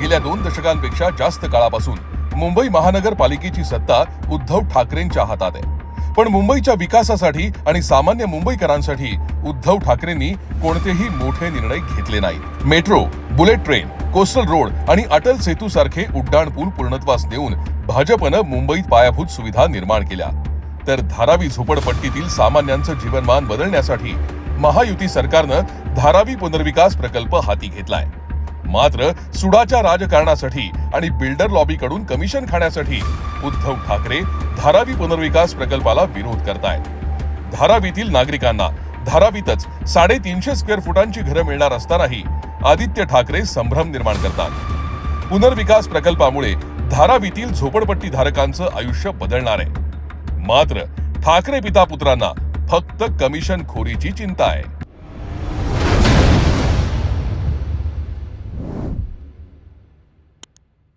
गेल्या दोन दशकांपेक्षा जास्त काळापासून मुंबई महानगरपालिकेची सत्ता उद्धव ठाकरेंच्या हातात आहे. पण मुंबईच्या विकासासाठी आणि सामान्य मुंबईकरांसाठी उद्धव ठाकरेंनी कोणतेही मोठे निर्णय घेतले नाहीत. Metro bullet train coastal road आणि अटल सेतू सारखे उड्डाण पूल पूर्णत्वास देऊन भाजपनं मुंबईत पायाभूत सुविधा निर्माण केल्या. तर धारावी झोपडपट्टीतील सामान्यांचं जीवनमान बदलण्यासाठी महायुती सरकारनं धारावी पुनर्विकास प्रकल्प हाती घेतलाय. मात्र सुडाच्या राजकारणासाठी आणि बिल्डर लॉबीकडून कमिशन खाण्यासाठी उद्धव ठाकरे धारावी पुनर्विकास प्रकल्पाला विरोध करतायत. धारावीतील नागरिकांना धारावीतच साडेतीनशे स्क्वेअर फुटांची घरं मिळणार असतानाही आदित्य ठाकरे संभ्रम निर्माण करतात. पुनर्विकास प्रकल्पामुळे धारावीतील झोपडपट्टी धारकांचं आयुष्य बदलणार आहे. मात्र ठाकरे पिता पुत्रांना फक्त कमिशन खोरीची चिंता आहे.